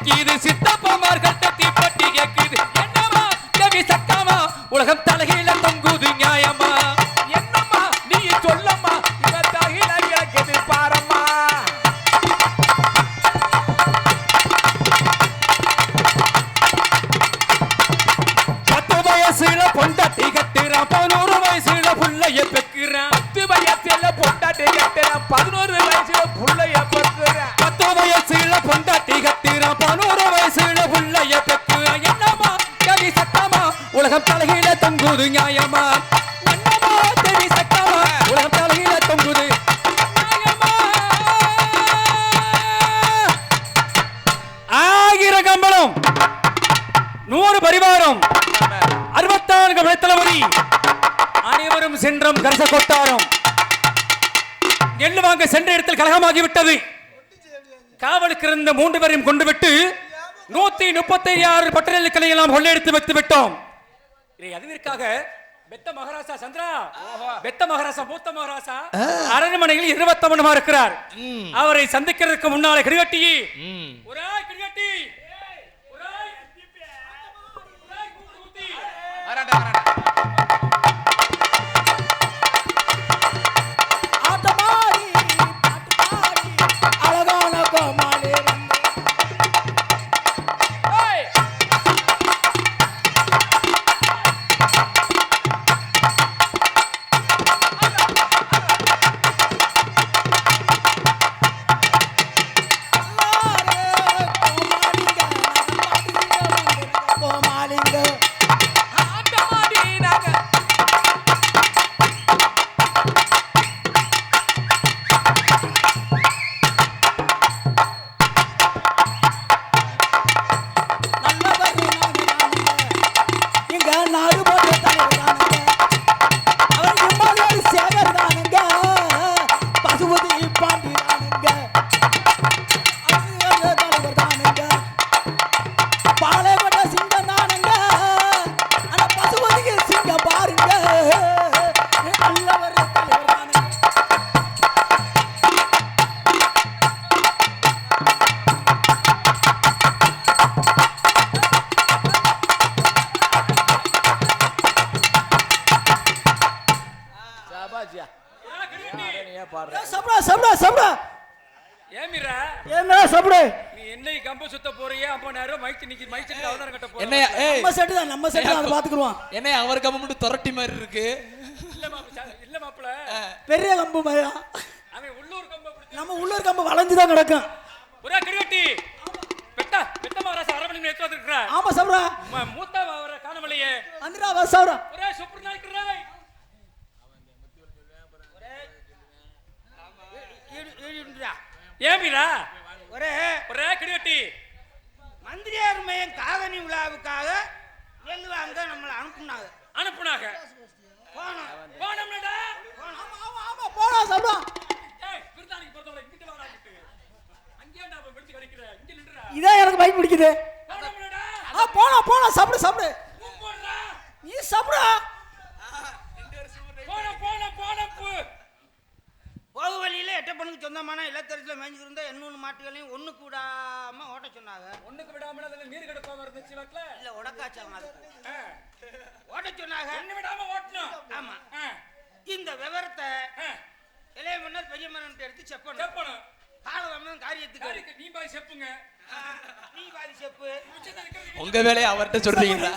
ফকির C உலகம் தலையில தொங்குது நியாயமா? உலகம் தலையில தொங்குது. கம்பளம் நூறு பரிவாரம். அறுபத்தான்கு விளைத்தளபதி அனைவரும் சென்றும் கரச கொட்டாரம். எள்ளு வாங்க சென்ற இடத்தில் கலகமாகிவிட்டது. காவலுக்கு இருந்த மூன்று பேரையும் கொண்டு விட்டு நூத்தி முப்பத்தி ஆறு பட்டணங்களை எல்லாம் கொள்ளையடித்து வைத்து விட்டோம். இதை அதுவிற்காக பெத்த மகாராசா சந்திரா. பெத்த மகாராசா மூத்த மகாராசா அரண்மனையில் இருபத்தமனுமா இருக்கிறார். அவரை சந்திக்கிறதுக்கு முன்னாலே கிரிகட்டி ஒரு கிரிகட்டி ஒரு நாடு ஏய், சாப்பிடா சாப்பிடா சாப்பிடா. ஏமிரா என்ன சாப்பிடு. நீ என்னை கம்பு சுத்த போறியே? அப்ப நேரம் மைக்கு நிக்கி மைக்கு அவதாரம் கட்ட போற என்னையா ஏய். நம்ம செட்டு தான் நம்ம செட்டு தான் அதை பாத்துக்குருவோம். என்ன அவர் கம்ம மட்டும் துரட்டி மாதிரி இருக்கு? இல்ல மாப்பிள. பெரிய கம்பு மாதிரியா? அவன் உள்ளூர் கம்பு நம்ம உள்ளூர் கம்பு வளைஞ்சு தான் கிடக்கும். ஒரே கிரிகட்டி பெத்த பெத்த மகாராஜா வந்திருக்கிற ஆமா சாப்பிடா மூத்த அவரை காணவில்லையே வந்துடா வா சாப்பிடா ஒரே சூப்பர் நாய்க்கிறாய் ஏமிரா ஒரே. ஒரே கிரிகட்டி மந்திரியார் மையம் காதணி விழாவுக்காக வாங்க நம்மளை அனுப்புனாங்க. அனுப்புனாங்க. போனோம். போனோம்லடா. ஆமா ஆமா ஆமா சாப்பிடா ஏய் விருந்தாளிக்கு பொறுத்தவரை இங்கிட்டு வாடா அங்கேயே நான் விழுந்து கிடைக்கிற இங்க நின்றுடா இதே எனக்கு பைக் பிடிக்குது போனோம்லடா. ஆ போலாம் போலாம் சாப்பிடு சாப்பிடு. நீ சாப்பிடா போன போன போன போ போக வழியில எட்டப்பனுக்கு சொந்தமான இல்லத்தரசில் மேய்ஞ்சிருந்த எண்ணூறு மாட்டுகளையும் ஒண்ணு கூடாம ஓட்ட சொன்னாங்க. ஒண்ணுக்கு விடாம அதுல நீர் கெடுப்பாம இருந்துச்சு வாட்ல இல்ல உடக்காச்சல் மாதிரி ஓட்ட சொன்னாங்க. ஒண்ணு விடாம ஓட்டணும். ஆமா. ஆ, இந்த விவரத்தை ஆ, இளைய மன்னர் பெரிய மன்னன் எடுத்து செப்பணும். செப்பணும். காலதாமதம் காரியத்துக்கு. நீ பாய் செப்புங்க. நீ பாதி செப்பு. உங்க வேலையை அவர்கிட்ட சொல்றீங்களா?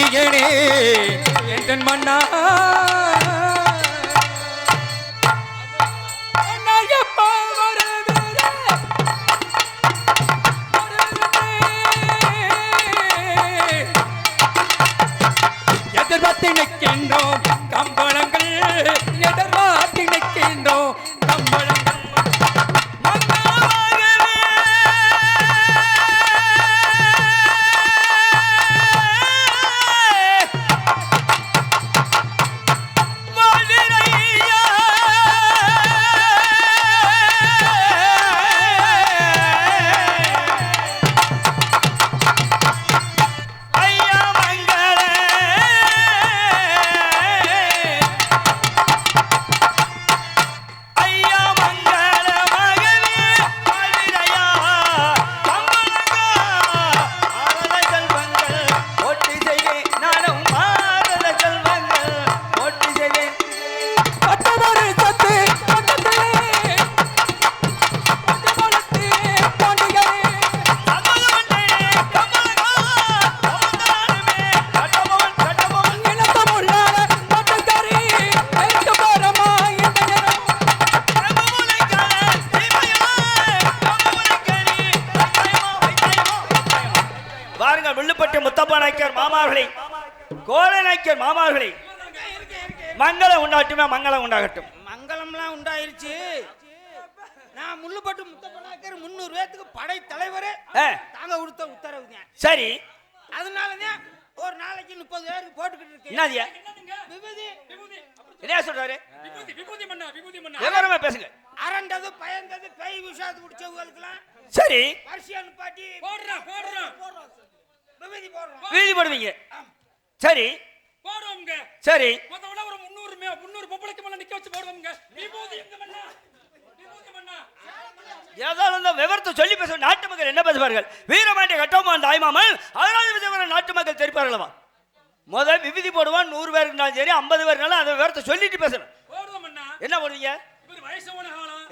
பாண்டியனே என் மன்னா வில்லுப்பட்டி முத்தப்பா நாய்க்கர் மாமாவர்களை கோலை நாய்க்கர் மாமாவர்களை மங்களம் உண்டாட்டுமே மங்களம் உண்டாகட்டும். மங்களம்லாம் உண்டாயிருச்சு. நான் முள்ளுப்பட்டு முத்தப்பனாக்கர் முந்நூறு பேத்துக்கு படை தலைவரே. தாங்க கொடுத்த உத்தரவு தான் சரி. அதனால தான் ஒரு நாளைக்கு முப்பது பேருக்கு போட்டுக்கிட்டு இருக்கேன். என்னதியா விபதி. என்ன சொல்றாரு? விபூதி விபூதி மன்னா விபூதி மன்னா. விவரமா பேசுங்க. அரண்டது பயந்தது பேய் விஷாது பிடிச்சவங்களுக்குலாம் சரி. பரிசியல் பாட்டி போடுறோம் போடுறோம். விபதி போடுறோம் வீதி போடுவீங்க. சரி. போடுவோம்ங்க. சரி. மொத்தம் ஒரு முந்நூறு மே முந்நூறு பொம்பளைக்கு மேல நிக்க வச்சு போடுவோம்ங்க. விபூதி எங்க விபூதி மன்னா? ஏதாவது இந்த விவரத்தை சொல்லி பேச நாட்டு மக்கள் என்ன பேசுவார்கள்? வீரமாண்டிய கட்டவுமான் தாய்மாமல் அதனால விதவர நாட்டு மக்கள் தெரிப்பார்களவா? முதல் விபதி போடுவான் நூறு பேர் இருந்தாலும் சரி ஐம்பது பேர் இருந்தாலும் அந்த விவரத்தை சொல்லிட்டு பேசணும். என்ன போடுவீங்க?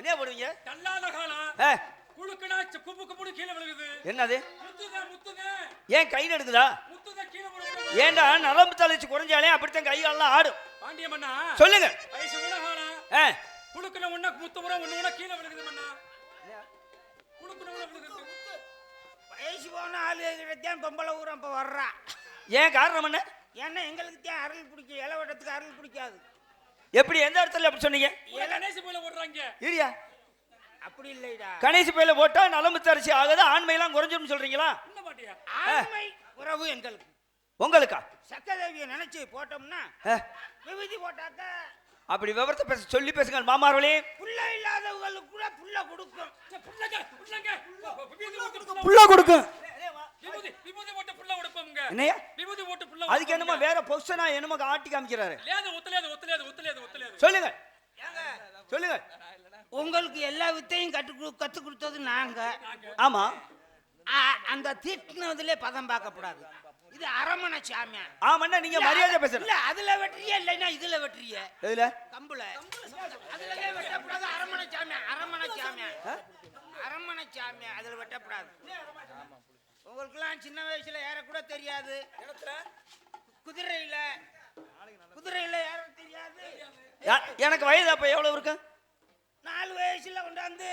என்ன போடுவீங்க? கல்லாத ஏன் கை நடுக்குதா முத்துதே கீழே விழுகுது ஏன்டா நரம்பு தளர்ச்சி குறைஞ்சாலே அப்படித்தான் கை காலெல்லாம் ஆடும். பாண்டிய மன்னா. சொல்லுங்க. குழுக்குன ஒண்ணா முத்து முறை ஒண்ணு ஒண்ணா கீழே விழுகுது விழுகுது. வயசு போன ஆளு தான் பொம்பளை ஊரம் இப்போ வர்றா. ஏன் காரணம் என்ன? ஏன்னா எங்களுக்கு தான் அருள் பிடிக்கும். இலவட்டத்துக்கு அருள் பிடிக்காது. எப்படி எந்த இடத்துல அப்படி சொன்னீங்க? கணேச போல ஓடுறாங்க இரியா அப்படி இல்லைடா. கணேசி பையில போட்டா நலம்பு தரிசி ஆகுது ஆண்மையெல்லாம் குறைஞ்சிரும் சொல்றீங்களா? மாட்டியா ஆண்மை உறவு எங்களுக்கு. உங்களுக்கா? சக்கதேவியை நினைச்சு போட்டோம்னா விபூதி போட்டாக்க அப்படி விவரத்தை பேச சொல்லி பேசுங்க மாமார்களே. புள்ள இல்லாதவங்களுக்கு கூட புள்ள கொடுக்கும். புள்ள கொடுக்கும். விபூதி விபூதி போட்டு புள்ள உடுப்போம்ங்க என்னையா? விபூதி போட்டு புள்ள அதுக்கு என்னமோ வேற பொசிஷனா என்னமோ ஆட்டி காமிக்கிறாரு. லேது ஒத்தலேது ஒத்தலேது ஒத்தலேது ஒத்தலேது சொல்லுங்க. சொல்லுங்க. உங்களுக்கு எல்லா வித்தையும் கற்று கத்து கொடுத்தது நாங்க. ஆமா. அந்த தீட்டினதுல பதம் பார்க்கப்படாது. இது அரமணை சாமியார் ஆமாண்ணா நீங்க மரியாதை பேசணும். இல்ல அதுல வெற்றியே இல்லைன்னா இதுல வெற்றியே. எதுல? கம்புல. அதுல வெட்டக்கூடாது அரமணை சாமியார் அரமணை சாமியார் அரமணை சாமியார் அதுல வெட்டக்கூடாது உங்களுக்கெல்லாம் சின்ன வயசுல ஏறக்கூட தெரியாது? குதிரையில. குதிரையில ஏற தெரியாது? எனக்கு வயது அப்ப எவ்வளவு இருக்கு நாலு வயசுல கொண்டாந்து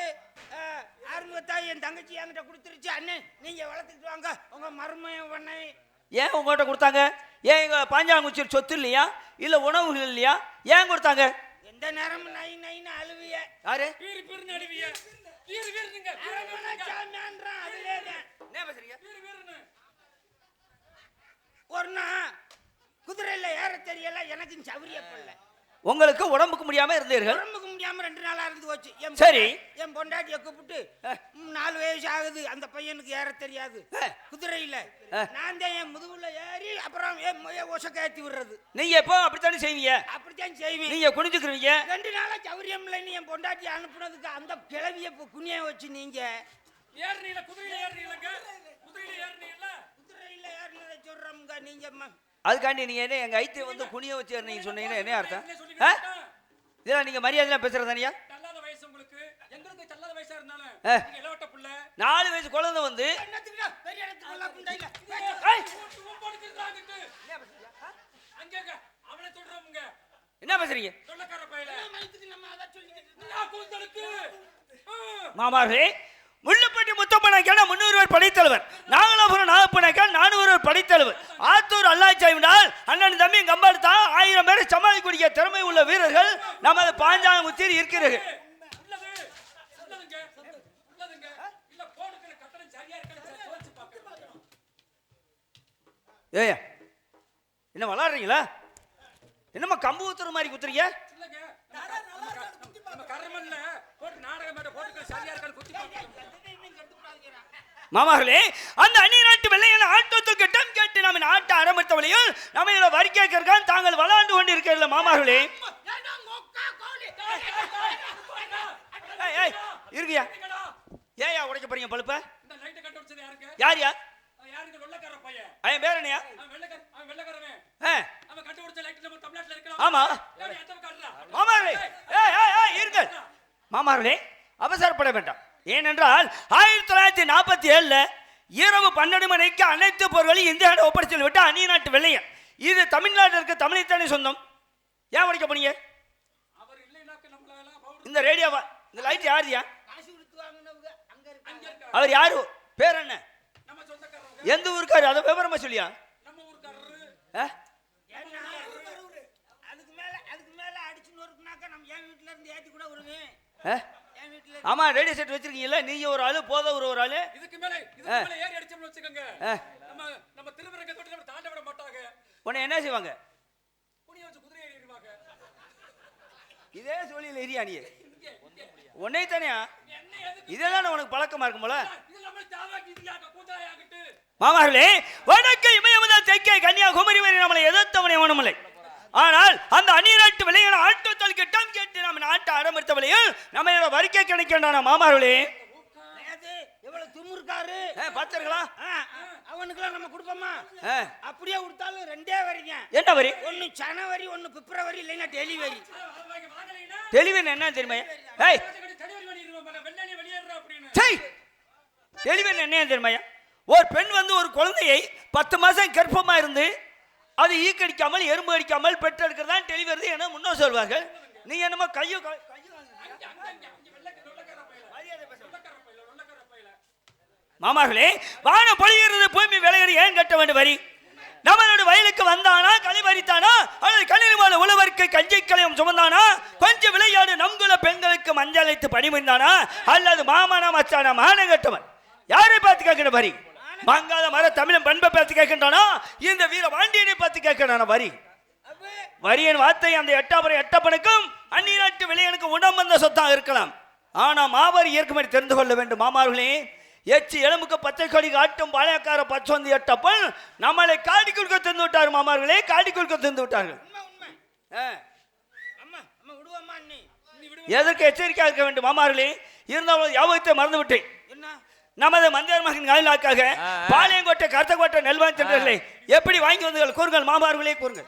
அஹ், ஆறுமுகத்தாய் என் தங்கச்சி என்கிட்ட கொடுத்துருச்சு. அண்ணே நீங்க வளர்த்துக்கிட்டு வாங்க. உங்க மருமைய பண்ணை ஏன் உங்ககிட்ட கொடுத்தாங்க? ஏன் எங்க பாஞ்சாங்குச்சி சொத்து இல்லையா? இல்ல உணவுகள் இல்லையா? ஏன் கொடுத்தாங்க? எந்த நேரமும் நை நைன்னு அழுவிய. யாரு? பீரு பீரு நடுவிய பீரு வீருங்க அரமணை சாமியான்றான் அதுலே தான். என்ன பேசுறீங்க? ஒரு நாள் குதிரையில ஏற தெரியல எனக்கு சௌரியப்படல உங்களுக்கு உடம்புக்கு முடியாம இருந்தீர்கள். உடம்புக்கு முடியாம ரெண்டு நாளா இருந்து போச்சு. சரி. என் பொண்டாட்டிய கூப்பிட்டு நாலு வயசு ஆகுது. அந்த பையனுக்கு ஏற தெரியாது. குதிரையில. நான் தான் என் முதுகுல ஏறி அப்புறம் என் ஒசக்க ஏத்தி விடுறது. நீங்க எப்போ அப்படித்தானே செய்வீங்க? அப்படித்தான் செய்வேன். நீங்க குனிஞ்சுக்கிறீங்க ரெண்டு நாளா சௌரியம் இல்லைன்னு என் பொண்டாட்டி அனுப்புனதுக்கு அந்த கிளவிய குனிய வச்சு நீங்க. ஏறுனீல குதிரையில ஏறுனீலங்க? குதிரையில ஏறுனீல? குதிரையில ஏறினதை சொல்றோம்ங்க நீங்க அதுக்காண்டி நீங்க என்ன எங்க ஐத்திய வந்து குனிய வச்சு நீங்க சொன்னீங்கன்னா என்ன அர்த்தம்? ஆ? இதெல்லாம் நீங்க மரியாதை பேசுறதானியா தள்ளாத வயசு உங்களுக்கு. எங்களுக்கு தள்ளாத வயசா இருந்தாலும் ஆ. நீங்க இளவட்ட புள்ள. நாலு வயசு குழந்தை வந்து என்ன பேசுறீங்க? சொல்லக்கார பையல மயத்துக்கு நம்ம அதை முள்ளுப்பட்டி முன்னூறுவர் படைத்தலைவர். நாகலாபுரம் நாகப்பனாக்கால் நானூறுவர் படைத்தலைவர். ஆத்தூர் அல்லாச்சாய்வினால் அண்ணன் தம்பி கம்பாடு தான் ஆயிரம் பேரை சமாளிக்கக்கூடிய திறமை உள்ள வீரர்கள் நமது பாஞ்சாங்க உச்சியில் இருக்கிறார்கள் உள்ளது ஏய் என்ன விளாடுறீங்களா? என்னம்மா கம்பு ஊத்துற மாதிரி குத்துறீங்க? நம்ம கர்மல்ல போட்டு நாடகம் மேட போட்டு சரியா இருக்கான்னு குத்தி பார்க்கணும். மாமார்களே அந்த அந்நிய நாட்டு வெள்ளையன் ஆட்டத்துக்கு டம் கேட்டு நம்ம நாட்டை ஆரம்பித்தவளையும் நம்ம இதில் வரி கேட்கறக்கான் தாங்கள் விளாண்டு கொண்டு இருக்கிற மாமார்களே ஏய், ஏய், இருக்கியா? ஏயா உடைக்க போறீங்க பழுப்ப? யாருங்க யாரியா அவன் பேர் என்னையா? அவன் வெள்ளக்கார அவன் வெள்ளக்காரவன். ஆ, அவன் கட்ட உடைச்ச லைட் நம்ம தமிழ்நாட்டுல இருக்கிறோம் ஆமா ஏய், எத்தனை காட்டுறா மாமார்களே ஏய் ஏய் ஏய் இருங்க மாமார்களே அவசரப்பட வேண்டாம். ஏனென்றால் ஆயிரத்தி தொள்ளாயிரத்தி நாற்பத்தி ஏழில் இரவு பன்னெண்டு மணிக்கு அனைத்து பொருட்களையும் இந்தியாவோட ஒப்படைச்சல் விட்டு அந்நிய நாட்டு வெள்ளையன். இது தமிழ்நாட்டில் இருக்க தமிழைத்தானே சொந்தம். ஏன் உடைக்க போனீங்க? இந்த ரேடியோவா இந்த லைட் யாருயா காசு அவர் யாரு? பேர் என்ன? எந்த ஊருக்காரு? அதை விவரமா சொல்லியா? அதுக்கு மேல அதுக்கு மேல அடிச்சுன்னு இருக்குனாக்கா நம்ம என் வீட்டுல இருந்து ஏத்தி கூட வருவேன். ஆமா ரேடியோ செட் வச்சிருக்கீங்கல்ல நீங்க ஒரு ஆளு போத ஒரு ஒரு ஆளு. இதுக்கு மேல இதுக்கு. மேல ஏறி அடிச்சோம்னு வச்சுக்கோங்க. நம்ம நம்ம திருவரங்க தொட்டு நம்ம தாண்ட விட மாட்டாங்க. உன்னை என்ன செய்வாங்க? புனிய வச்சு குதிரை ஏறிடுவாங்க. இதே சொல்லியில் எரியா நீ? உன்னை தானே என்ன எதுக்கு? இதெல்லாம் உனக்கு பழக்கமா இருக்கும் போல. மாமார்களே வடக்கு இமயமுதல் தெற்கே கன்னியாகுமரி வரை நம்மளை எதிர்த்தவனே ஒண்ணுமில்லை. ஆனால் அந்த அந்நியநாட்டு விலையான ஆட்டோத்தல் கிட்டம் கேட்டு நம்ம நாட்டை அடமறுத்த விலையில் நம்ம வரிக்கை கிடைக்கின்றன மாமார்களே? எவ்வளவு திமுருக்காரு? பார்த்தீர்களா? அவனுக்கெல்லாம் நம்ம கொடுப்போமா. அப்படியே கொடுத்தாலும் ரெண்டே வரிங்க. என்ன வரி? ஒன்னு ஜனவரி ஒன்னு பிப்ரவரி இல்லைன்னா டெலிவரி. தெளிவன் என்ன தெரியுமா? ஏய். தெளிவன் என்ன தெரியுமா? ஒரு பெண் வந்து ஒரு குழந்தையை பத்து மாசம் கர்ப்பமா இருந்து அது ஈக்கடிக்காமல் எறும்பு அடிக்காமல் பெற்றெடுக்கிறது தான் டெலிவரி என முன்னோர் சொல்வார்கள். நீ என்னமோ கையோ மாமார்களே வானம் பொழிகிறது பூமி விளைகிறது ஏன் கட்ட வேண்டும் வரி? நம்மளோட வயலுக்கு வந்தானா களி பறித்தானா அல்லது கணினி வாழ உழவருக்கு கஞ்சி கலையம் சுமந்தானா கொஞ்சம் விளையாடு நம்குல பெண்களுக்கு மஞ்சள் வைத்து பணிபுரிந்தானா அல்லது மாமனா மச்சானா மானம் கட்டவன்? யாரை பார்த்து கேட்கிற வரி? மங்காத மர தமிழன் பண்பை பார்த்து கேட்கின்றானா? இந்த வீர வாண்டியனை பார்த்து கேட்கிறான வரி? வரியின் வார்த்தை அந்த எட்டாபுரம் எட்டப்பனுக்கும் அந்நிய நாட்டு விலையனுக்கும் உடம் வந்த சொத்தாக இருக்கலாம். ஆனா மாவரி ஏற்குமதி தெரிந்து கொள்ள வேண்டும். மாமார்களே எச்சி எலும்புக்கு பச்சை கொடி காட்டும் பாளையக்கார பச்சொந்தி எட்டப்பன் நம்மளை காடி குறுக்க தந்து விட்டார் மாமார்களே காடி குறுக்க தந்து விட்டார்கள் எதற்கு எச்சரிக்கையாக இருக்க வேண்டும் மாமார்களே? இருந்தாலும் யாபகத்தை மறந்து விட்டேன். நமது மந்திர மகன் காயிலாக்காக பாளையங்கோட்டை கருத்தக்கோட்டை நெல்வான் சென்றவர்களை எப்படி வாங்கி வந்தீர்கள்? கூறுங்கள் மாமார்களே கூறுங்கள்.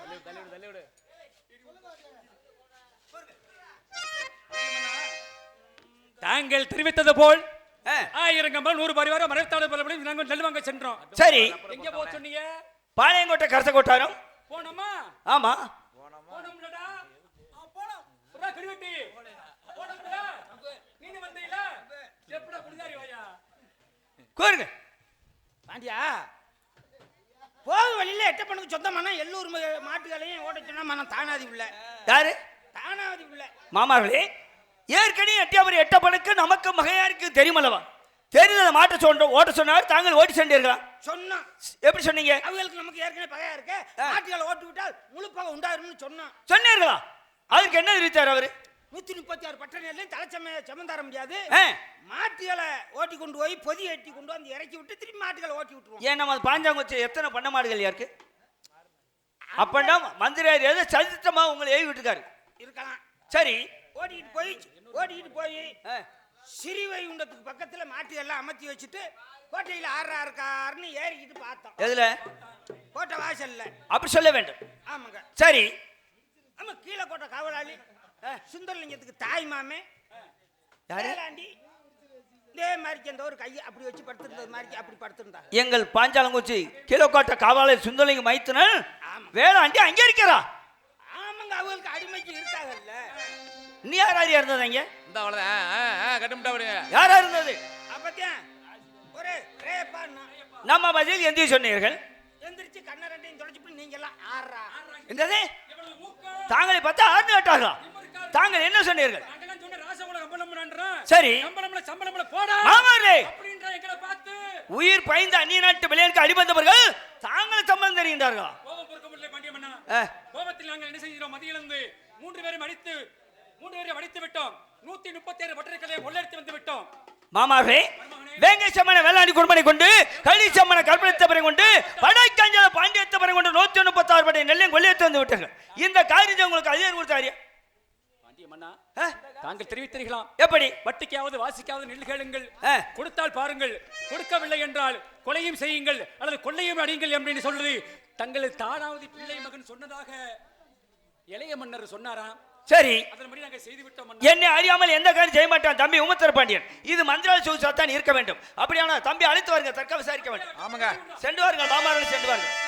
தாங்கள் தெரிவித்தது போல் ஆ, ஆயிரம் கம்பல் நூறு பரிவாரம் மறைத்தாளர் பலபடி நாங்கள் நெல்வாங்க சென்றோம். சரி. எங்க போக சொன்னீங்க? பாளையங்கோட்டை கருத்தக்கோட்டாரம் போனோமா? ஆமா. போனோம்லடா. ஆ, போனோம். புறா கடிவெட்டி கூறுங்க பாண்டியா? போக வழியில எட்டப்பனுக்கு சொந்தமான எல்லூர் மாட்டுகளையும் ஓட்ட சொன்னா மனம் தானாதி உள்ள. யாரு? தானாதி உள்ள. மாமார்களே ஏற்கனவே எட்டியாபுரி எட்டப்பனுக்கு நமக்கு மகையாருக்கு தெரியுமல்லவா? தெரிந்ததை மாட்ட சொல்றோம் ஓட்ட சொன்னார் தாங்கள் ஓட்டி சென்றீர்களா? சொன்னான் எப்படி சொன்னீங்க? அவங்களுக்கு நமக்கு ஏற்கனவே பகையா இருக்கு. மாட்டுகளை ஓட்டு விட்டால் முழு பகை உண்டாரும்னு சொன்னான் சொன்னீர்களா? அதுக்கு என்ன தெரிவித்தார் அவரு? நூத்தி முப்பத்தி ஆறு பட்டணையிலையும் தலைச்சம சமந்தர முடியாது. ஆ, மாட்டுகளை ஓட்டி கொண்டு போய் பொதி ஏற்றி கொண்டு வந்து இறக்கி விட்டு திரும்பி மாட்டுகளை ஓட்டி விட்டுருவோம். ஏன் நம்ம பாஞ்சாங்குச்சி எத்தனை பண்ண மாடுகள் இருக்கு அப்பன்னா மந்திரியார் எதை சதித்தமா உங்களை ஏவி விட்டுருக்காரு. இருக்கலாம். சரி. ஓட்டிக்கிட்டு போய் ஓட்டிக்கிட்டு போய் சிறிவைகுண்டத்துக்கு பக்கத்துல மாட்டு எல்லாம் அமர்த்தி வச்சுட்டு கோட்டையில ஆறா இருக்காருன்னு ஏறிக்கிட்டு பார்த்தோம். எதுல? கோட்டை வாசல்ல. அப்படி சொல்ல வேண்டும். ஆமாங்க. சரி. ஆமா கீழே கோட்டை காவலாளி. சுந்தரலிங்கத்துக்கு தாய் மாமே. யாரு? வேளாண்டி. இதே மாதிரிக்கு அந்த ஒரு கையை அப்படி வச்சு படுத்திருந்தது மாதிரி அப்படி படுத்திருந்தா. எங்கள் பாஞ்சாலங்குச்சி கிலோக்கோட்டை காவலர் சுந்தலிங்க மைத்துனன் ஆமா. வேளாண்டி அங்கே இருக்கிறா? ஆமாங்க அவங்களுக்கு அடிமைக்கு இருக்காங்கல்ல நீ யார் யார் இருந்தது அங்க? இந்த அவ்வளவுதான் கட்டுமுட்டா யாரா இருந்தது? அப்பத்தான் ஒரு ரேப்பான்னா நம்ம பதில் எந்த சொன்னீர்கள். எந்திரிச்சு கண்ணை ரெண்டையும் தொலைச்சிட்டு நீங்க எல்லாம் ஆறா என்னது தாங்களை பார்த்தா ஆர்ந்து கேட்டார்களா? தாங்கள் என்ன சொன்னீர்கள்? சரி. கம்பளம்ல சம்பளம்ல போடா. மாமாரே அப்படின்ற எங்களை பார்த்து. உயிர் பயந்த அந்நிய நாட்டு விளையாட்டுக்கு அடிபந்தவர்கள் தாங்கள் சம்பந்தம் தெரிகின்றார்களா? கோபத்தில் நாங்கள் என்ன செய்கிறோம்? மதியிலிருந்து மூன்று பேரும் அடித்து மூன்று பேரை அடித்து விட்டோம். நூத்தி முப்பத்தி ஏழு பட்டறைகளை கொள்ளையடித்து வந்து விட்டோம். மாமாவே வேங்கை சம்மன வேளாண்டி குடும்பனை கொண்டு களி சம்மன கற்பழித்தவரை கொண்டு படைக்கஞ்சல பாண்டியத்தவரை கொண்டு நூத்தி முப்பத்தாறு படை நெல்லையும் கொள்ளையத்து வந்து விட்டார்கள். இந்த காரியம் உங்களுக்கு அதிகாரம் கொடுத்தாரு ஆ, தாங்கள் தெரிவித்தீர்களாம். எப்படி? வட்டிக்காவது வாசிக்காவது நெல் கேளுங்கள். ஆ. கொடுத்தால் பாருங்கள். கொடுக்கவில்லை என்றால் கொலையும் செய்யுங்கள். அல்லது கொள்ளையும் அடியுங்கள் அப்படின்னு சொல்றது தங்களது தானாவது பிள்ளை மகன் சொன்னதாக இளைய மன்னர் சொன்னாராம் சரி. அதன்படி நாங்கள் செய்து விட்டோம் மன்னா. என்னை அறியாமல் எந்த காரியம் செய்ய மாட்டான் தம்பி உமத்தர பாண்டியன் இது மந்திரால் சூசாத்தான் இருக்க வேண்டும். அப்படியானா தம்பி அழைத்து வாருங்க தற்க விசாரிக்க வேண்டும். ஆமாங்க. சென்று வாருங்கள் மாமார்கள் சென்று வாருங்கள்.